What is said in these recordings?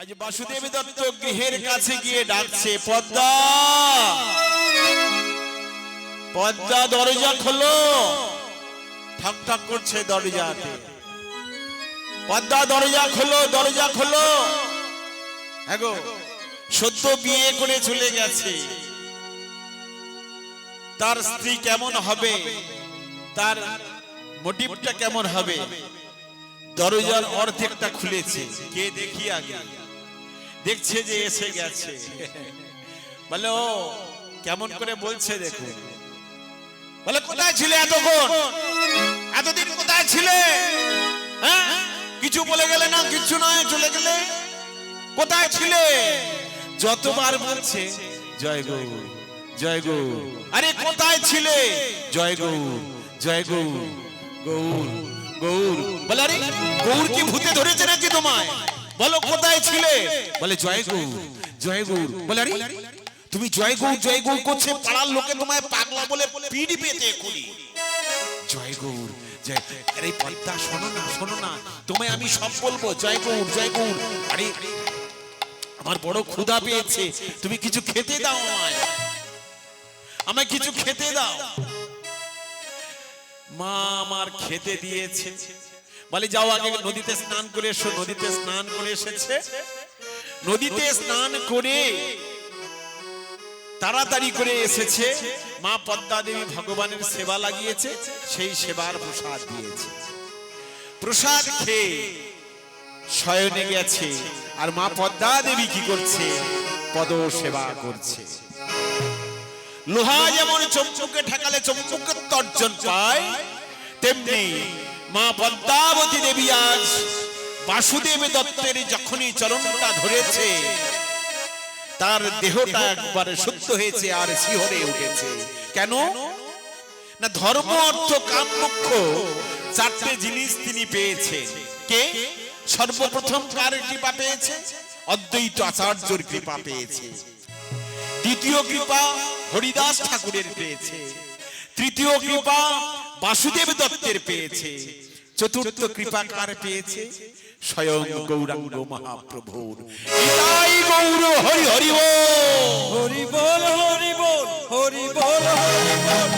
আজ বাসুদেব দত্ত গৃহের কাছে গিয়ে ডাকছে, পদ্মা! পদ্মা দরজা খোলো। ঠক ঠক করছে দরজাতে। পদ্মা দরজা খোলো দরজা খোলো। হ্যাঁ সদ্য বিয়ে করে চলে গেছে। তার স্ত্রী কেমন হবে? তার মোটিভটা কেমন হবে? দরজার অর্ধেকটা খুলেছে। কে দেখি আগে? দেখছে যে এসে গেছে। বলে, ও, কেমন করে বলছে দেখুন বলে, কোথায় ছিলে এতক্ষণ? এতদিন কোথায় ছিলে? হ্যাঁ? কিছু বলে গেলে না, কিছু নয়, চলে গেলে? কোথায় ছিলে? যতবার বলছে, জয় গৌর জয় গৌর আরে, কোথায় ছিলে? জয় গৌর জয় গৌর গৌর গৌর। বলে, আরে, গৌর কি ভূতে ধরেছে নাকি তোমায়? বলো কোথায় ছিলে? বলে জয় গৌর জয় গৌর বলে আরে তুমি জয় গৌর জয় গৌর করছে পাড়ার লোকে তোমায় পাগলা বলে পিড়ি পেতে এখনই জয় গৌর জয় আরে পদ্মা শোনো না শোনো না তোমায় আমি সব বলব। জয় গৌর জয় গৌর আরে আমার বড় ক্ষুধা পেয়েছে তুমি কিছু খেতে দাও আমায়। আমায় কিছু খেতে দাও। মা আমার খেতে দিয়েছে। বলে, যাও আগে নদীতে স্নান করে এসো। নদীতে স্নান করে এসেছে। নদীতে স্নান করে তাড়াতাড়ি করে এসেছে। মা পদ্মা দেবী ভগবানের সেবা লাগিয়েছে, সেই সেবার প্রসাদ দিয়েছে। প্রসাদ খেয়ে শয়নে গেছে। আর মা পদ্মা দেবী কি করছে? পদ সেবা করছে। লোহা যেমন চম্পুকে ঠেকালে চম্পুকের তর্জন পায়, তেমনি মা পদ্মাবতী দেবী আজ বাসুদেব দত্তের যখনই চরণটা ধরেছে, তার দেহটা একবারে শুদ্ধ হয়েছে আর শিহরে উঠেছে। কেন? না, ধর্ম অর্থ কাম মোক্ষ চারটে জিনিস তিনি পেয়েছেন। কে? সর্বপ্রথম কার কৃপা পেয়েছে? অদ্বৈত আচার্যর কৃপা পেয়েছে। দ্বিতীয় কৃপা হরিদাস ঠাকুরের পেয়েছে। তৃতীয় কৃপা বাসুদেব দত্তের পেয়েছে, চতুর্থ কৃপা কার পেয়েছে, স্বয়ং গৌরাঙ্গ মহাপ্রভুর গৌর, হরি হরি বল। হরি বল হরি বল হরি বল হরি বল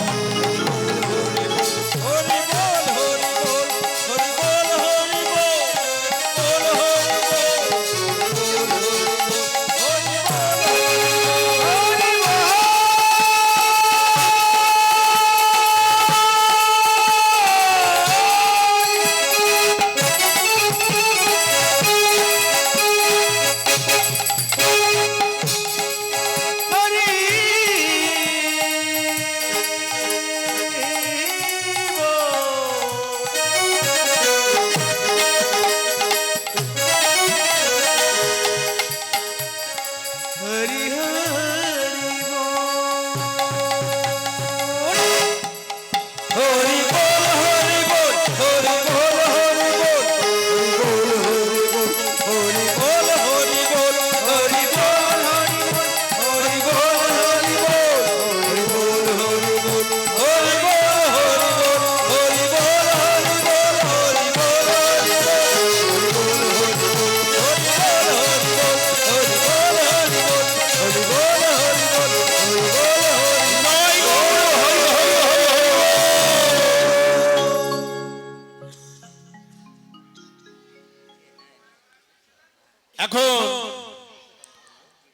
এখন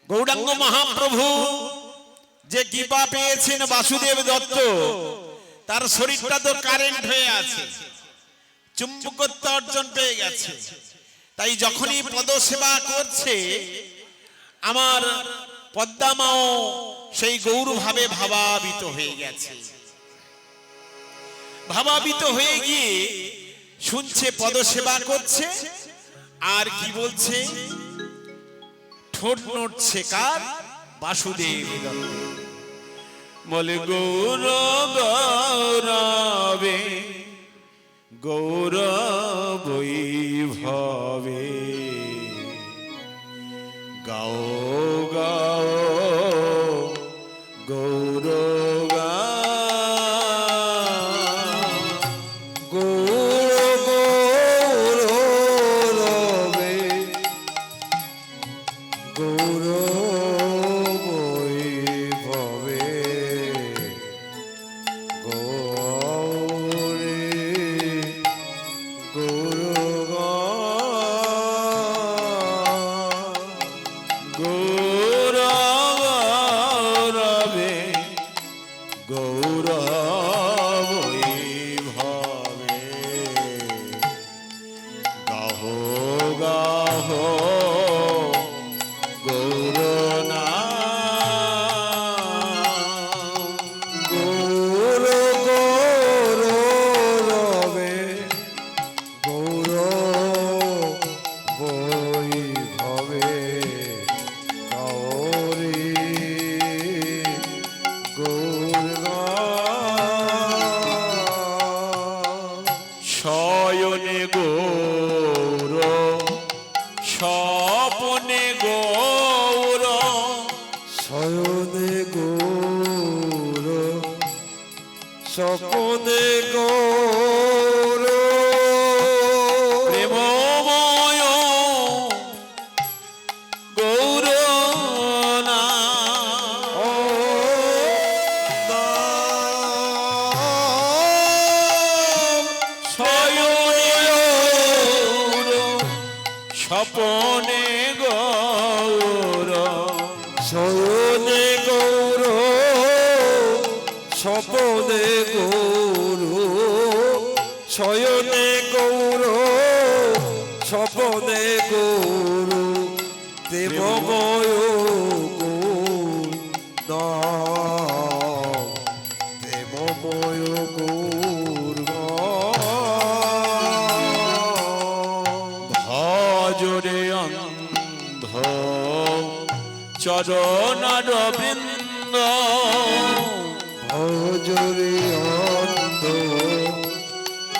গৌরাঙ্গ মহাপ্রভু যে কৃপা পেয়েছেন বাসুদেব দত্ত, তার শরীরটা তো কারেন্ট হয়ে আছে, চুম্বকত্ব অর্জন পেয়ে গেছে। তাই যখনই পদসেবা করছে, আমার পদ্মামাও সেই গৌরভাবে ভাবাবিত হয়ে গেছে। ভাবাবিত হয়ে গিয়ে শুনছে, পদসেবা করছে আর কি বলছে? ঠোঁট নড়ছে কার? বাসুদেব বলে গৌর গৌরবে গৌরব গাও গাও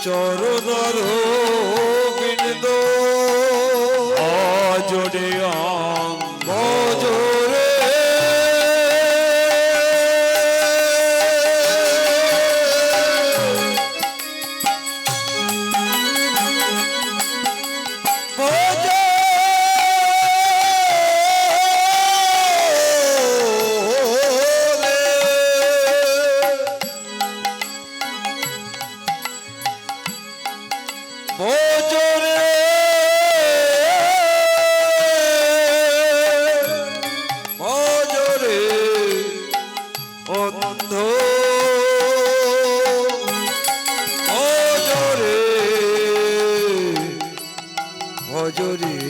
চরণর ভজরে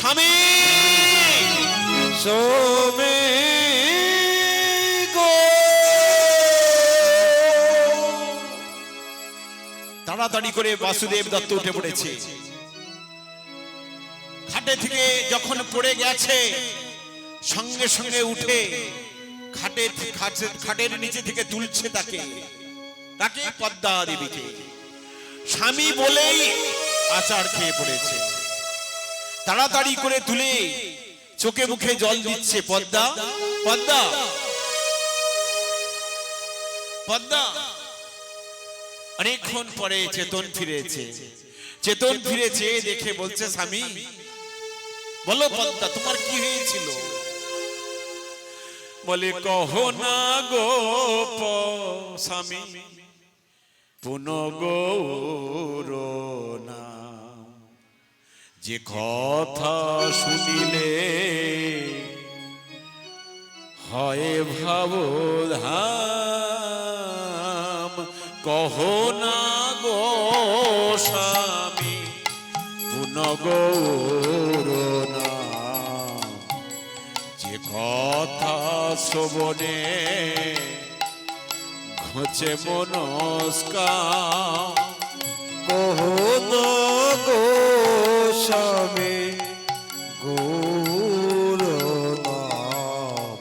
স্বামী তাড়াতাড়ি করে বাসুদেব দত্ত উঠে পড়েছে। খাটে থেকে যখন পড়ে গেছে, সঙ্গে সঙ্গে উঠে খাটে খাটে- খাটের নিচে থেকে তুলছে তাকে তাকে পদ্মা দেবীকে। স্বামী বলেই আচার খেয়ে পড়েছে। তাড়াতাড়ি করে তুলে চোখে মুখে জল দিচ্ছে পদ্মা পদ্মা পদ্মা। অনেকক্ষণ পরে চেতন ফিরেছে। চেতন ফিরেছে দেখে বলছে, স্বামী, বলো পদ্মা, তোমার কি হয়েছিল? বলে, কহ না গো স্বামী পুন গৌর না যে কথা শুনিলে হয় ভাব কহ না গো স্বামী পুন গৌর নাম শোভনে ঘোচে মনস্কার কহন গোস্বামী গৌর নাম।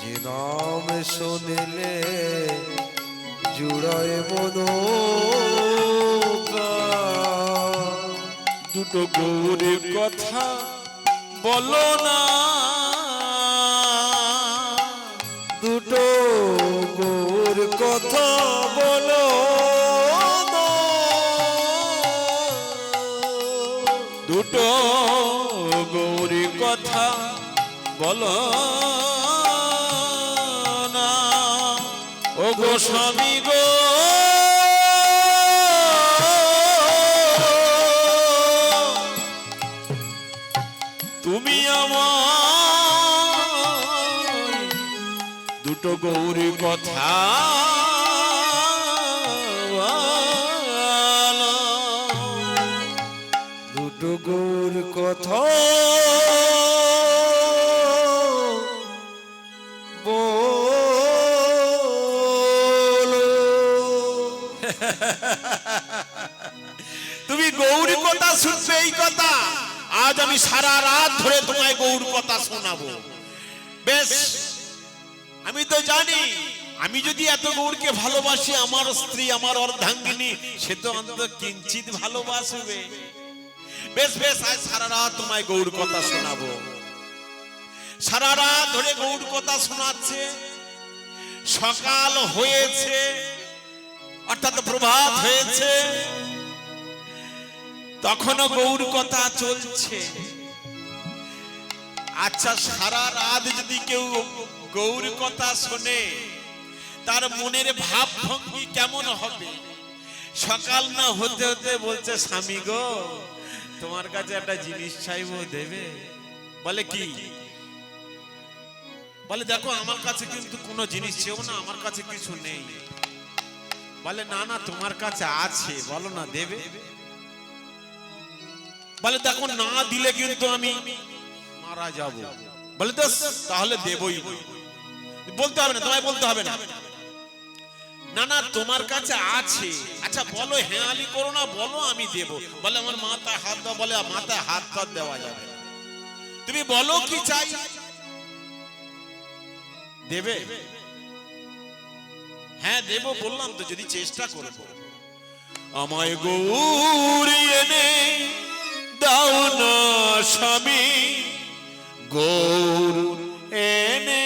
যে নাম শুনিলে জুড়ায় মন দুটো গৌরের কথা বলো না। দুটো গৌর কথা বলো। দুটো গৌরী কথা বলো না। ও গো স্বামী গো। তুমি আমার দুটো গৌরী কথা কথা তুমি গৌরী কথা শুনবে এই কথা। আজ আমি সারা রাত ধরে তোমায় গৌর কথা শোনাবো। বেশ, আমি তো জানি, আমি যদি এত গৌরকে ভালোবাসি, আমার স্ত্রী, আমার অর্ধাঙ্গিনী, সে তো অন্তত কিঞ্চিত ভালোবাসবে। বেশ বেশ আজ সারা রাত তোমায় গৌর কথা শোনাবো। সারা রাত ধরে গৌর কথা শোনাচ্ছে, সকাল হয়েছে, অর্থাৎ প্রভাত হয়েছে, তখনও গৌর কথা চলছে। আচ্ছা সারা রাত যদি কেউ গৌর কথা শোনে, তার মনের ভাব ভঙ্গি কেমন হবে? সকাল না হতে হতে বলছে, স্বামী গো তোমার কাছে একটা জিনিস চাইব দেবে? বলে কি? বলে, দেখো, আমার কাছে কিন্তু কোনো জিনিস চেও না, আমার কাছে কিছু নেই। বলে, না না, তোমার কাছে আছে, বলো না, দেবে? বলে, দেখো, না দিলে কিন্তু আমি মারা যাব। বলে তো তাহলে দেবই। বলতে হবে না, তোমায় বলতে হবে না। না না, তোমার কাছে আছে। আচ্ছা বলো, হেয়ালি করো না, বলো, আমি দেব। বলে, আমার মাথায় হাত দাও, বলে মাথায় হাত হাত দেওয়া যাবে তুমি বলো কি চাই? দেবে? হ্যাঁ দেব, বললাম তো, যদি চেষ্টা করব আমায় গৌরী এনে দাও না, স্বামী। গৌর এনে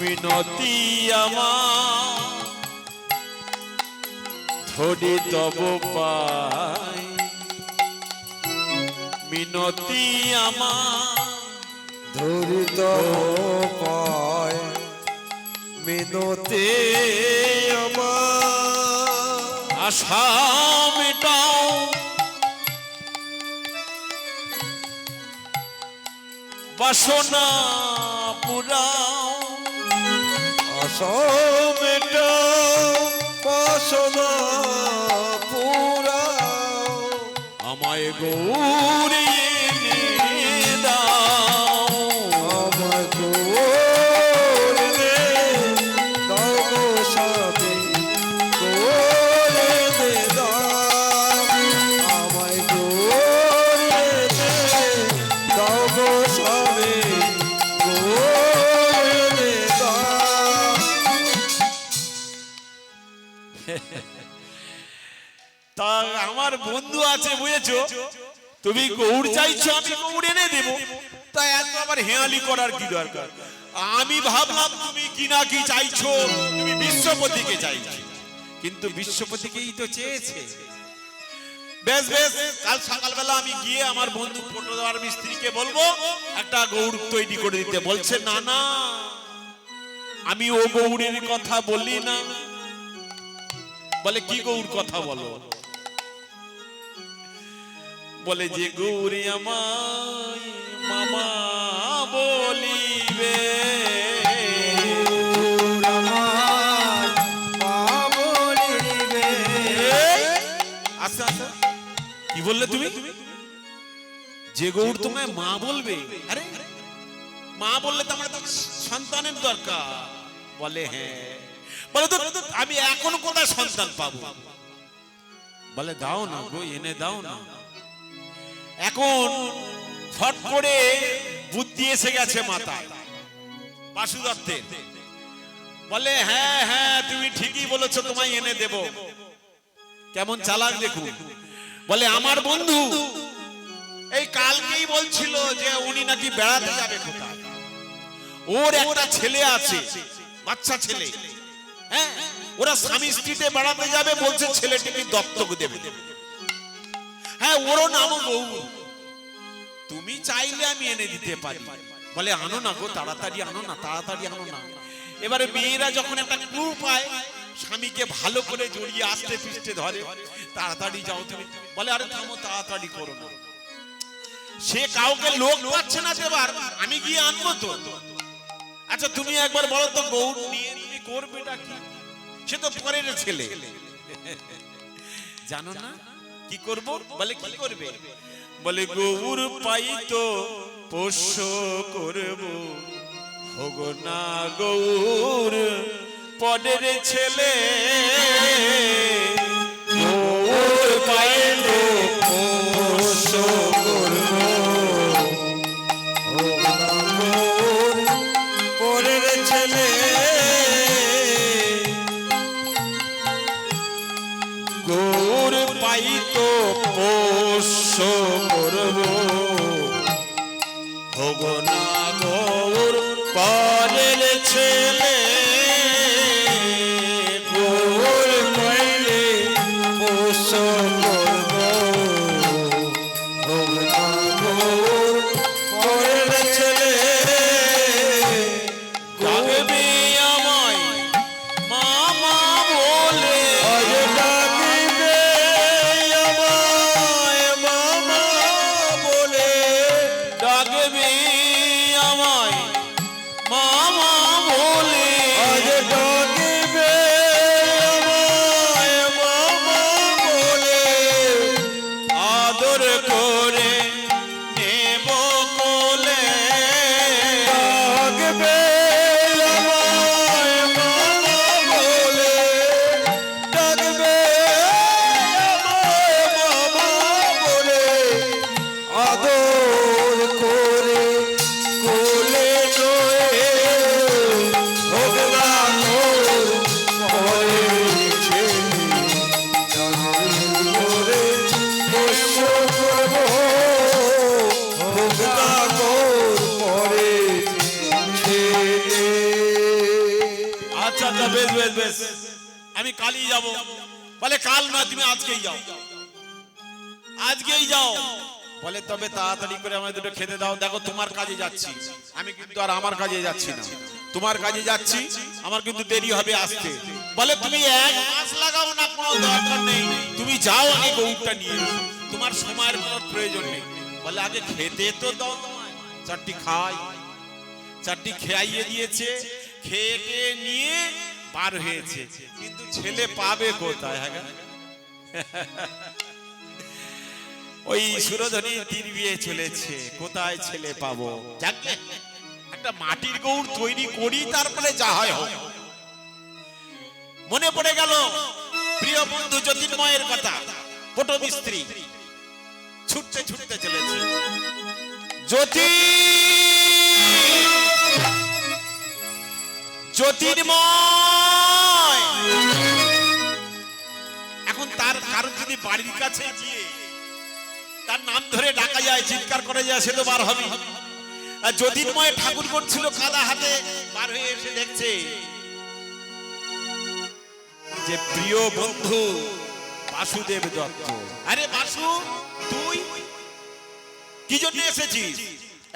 দাও আমার। ধরি তব পায় মিনতি আমার। ধরি তব পায় মিনতি আমার। মিনতে আশা মেটাও। বাসনা পুরাও। আসামেটা বাসনা পুরা আমায় গৌরিয়ে বুঝেছ তুমি গৌড় চাইছো, আমি গৌড় এনে দেব। তা এত আবার হেয়ালি করার কি দরকার? আমি ভাবলাম তুমি কি না কি চাইছো, তুমি বিশ্বপতিকে চাইছো। কিন্তু বিশ্বপতিকেই তো চেয়েছে। বেশ বেশ, কাল সকালবেলা আমি গিয়ে আমার বন্ধু ফটো দেওয়ার মিস্ত্রিকে বলব, একটা গৌড় তৈরি করে দিতে। বলছে, না না, আমি ও গৌড়ের কথা বলি না। বলে, কি গৌড় কথা বলো? বলে যে গৌরী আমায় মামা বলিবে। আচ্ছা আচ্ছা। কি বললে তুমি? যে গৌর তোমায় মা বলবে। আরে মা বললে তো আমার সন্তানের দরকার। বলে হ্যাঁ। বলে তো আমি এখন কোথায় সন্তান পাবো? বলে দাও না গো এনে দাও না। এখন ফট করে বুদ্ধি এসে গেছে মাথায়। বাসু দত্তের বলে হ্যাঁ হ্যাঁ তুমি ঠিকই বলেছ, তোমায় এনে দেব। কেমন চালাক দেখুন। বলে, আমার বন্ধু, এই কালকেই বলছিল যে উনি নাকি বেড়াতে যাবে কোথায়। ওর একটা ছেলে আছে, বাচ্চা ছেলে। হ্যাঁ ওরা স্বামী স্ত্রীতে বেড়াতে যাবে বলছে, ছেলেটিকে দত্তক দেবে। হ্যাঁ ওরও নামও গৌর তুমি চাইলে আমি এনে দিতে পারি। বলে, আনো না গো, তাড়াতাড়ি আনো না, তাড়াতাড়ি আনো না। এবারে মেয়েরা যখন একটা ক্লু পায়, স্বামীকে ভালো করে জড়িয়ে আসতে পিষ্টে ধরে, তাড়াতাড়ি যাও তুমি। বলে, আরে, থামো, তাড়াতাড়ি করো না। সে কাউকে লোক পাচ্ছে না দেবার, আমি গিয়ে আনব তো। আচ্ছা তুমি একবার বলো তো গৌর নিয়ে তুমি করবেটা কি? সে তো পরের ছেলে। জানো না? কি করব? বলে কি করবে? বলে গৌর পাই তো পোষ্য করব। হোগ না গৌর, পদের ছেলে। গৌর পাই তো পোষ্য পোষ্য করব। হব না গৌর পরের ছেলে যাব। বলে, কাল না তুমি আজকেই যাও। আজকেই যাও। বলে, তবে তাড়াতাড়ি করে আমায় দুটো খেতে দাও। দেখো, তোমার কাজে যাচ্ছি। আমি কিন্তু আর আমার কাজে যাচ্ছি না। তোমার কাজে যাচ্ছি, আমার কিন্তু দেরি হবে আসতে। বলে, তুমি এক মাস লাগাও না, কোনো দরকার নেই। তুমি যাও আগে গৌরটা নিয়ে তোমার সময়ের কোনো প্রয়োজন নেই। বলে, আগে খেতে তো দাও চারটি খাই। চারটি খেয়াইয়ে দিয়েছে। খেয়ে নিয়ে বার হয়েছে। কিন্তু ছেলে পাবে কোথায় হ্যাঁ ওই সুরধনী তীর বিয়ে চলেছে কোথায় ছেলে পাবো? গে, একটা মাটির গৌর তৈরি করি তারপরে যা হয় হোক। মনে পড়ে গেল প্রিয় বন্ধু জ্যোতির্ময়ের কথা ফটো মিস্ত্রি ছুটতে ছুটতে চলেছে। জ্যোতি! এখন তার কারণ যদি বাড়ির কাছে তার নাম ধরে ডাকা যায়, চিৎকার করা যায়, সে তো বার হবে জ্যোতির্ময় ঠাকুর করছিল কাদা হাতে, বার হয়ে এসে দেখছে যে প্রিয় বন্ধু বাসুদেব দত্ত। আরে বাসু, তুই? কি জন্য এসেছিস?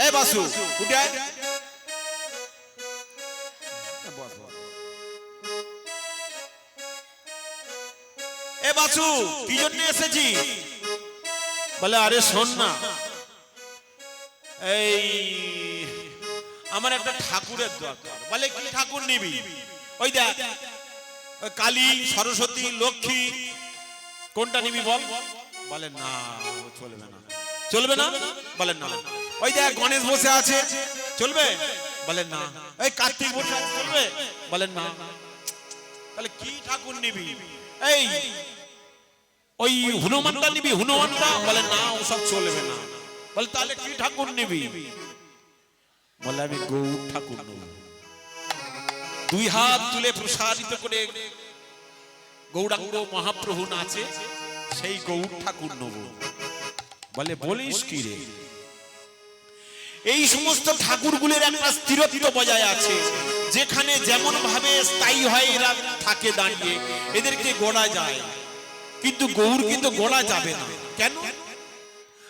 এ বাসু, উঠে এ কি জন্য এসেছিস বলে, আরে, শোন না। এই, আমার একটা ঠাকুরের দরকার। বলে, কি ঠাকুর নিবি? ওই দেখ কালী, সরস্বতী, লক্ষ্মী, কোনটা নিবি বল? বলে, না, চলবে না। চলবে না? বলে, না। ওই দেখ, গণেশ বসে আছে। চলবে? বলে, না। এই কার্তিক বসে চলবে? বলে, না। তাহলে কি ঠাকুর নিবি? এই ওই হনুমানটা নিবি হনুমানটা বলে, না ওসব চলবে না। বলে, তাহলে কি ঠাকুর নিবি? বলে, আমি গৌর ঠাকুর নেব। দুই হাত তুলে প্রসারিত করে গৌরাঙ্গ মহাপ্রভু নাচে, সেই গৌর ঠাকুর নেব। বলে, বলিস কি রে? এই সমস্ত ঠাকুরগুলির একটা স্থিরত্ব বজায় আছে, যেখানে যেমন ভাবে স্থায়ী হয়, এরা থাকে দাঁড়িয়ে, এদেরকে গড়া যায়। কিন্তু গৌর কিন্তু গড়া যাবে না। কেন?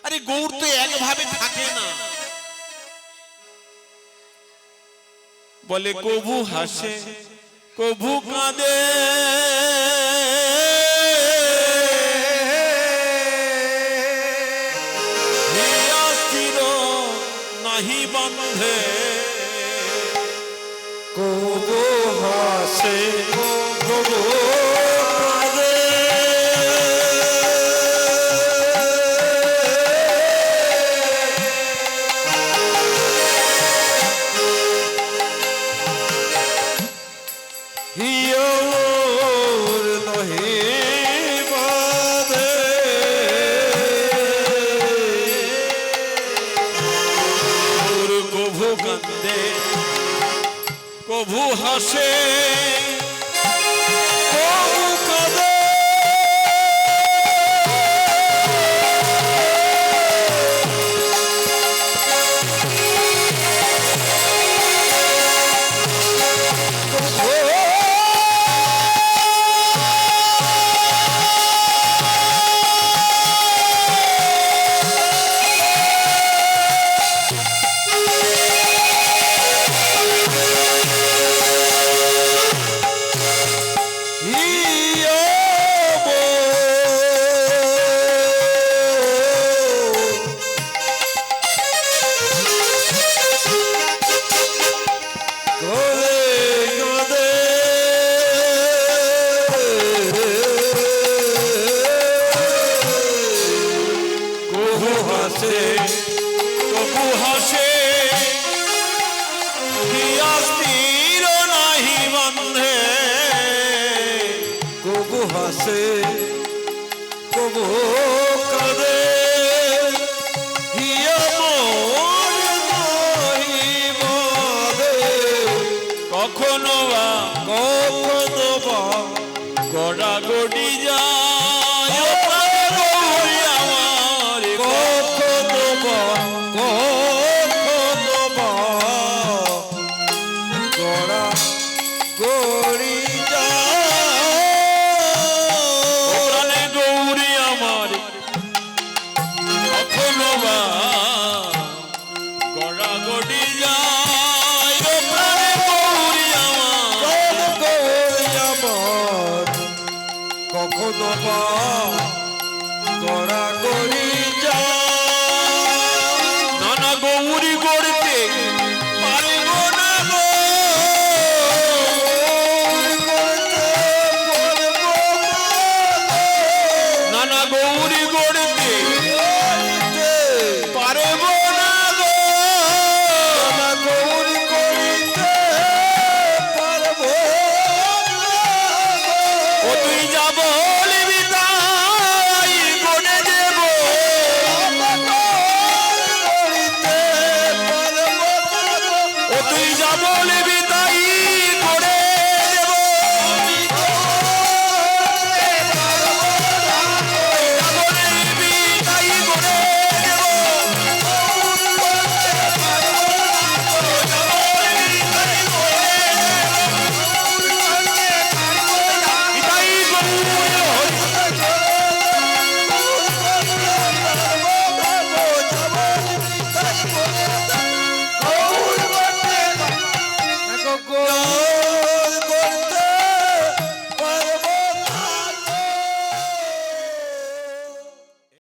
আরে গৌর তো একভাবে থাকে না। বলে কবু হাসে কবু কাঁদে। নাহি বন্ধে। কবু কভু কান্দে কভু হাসে। কভু say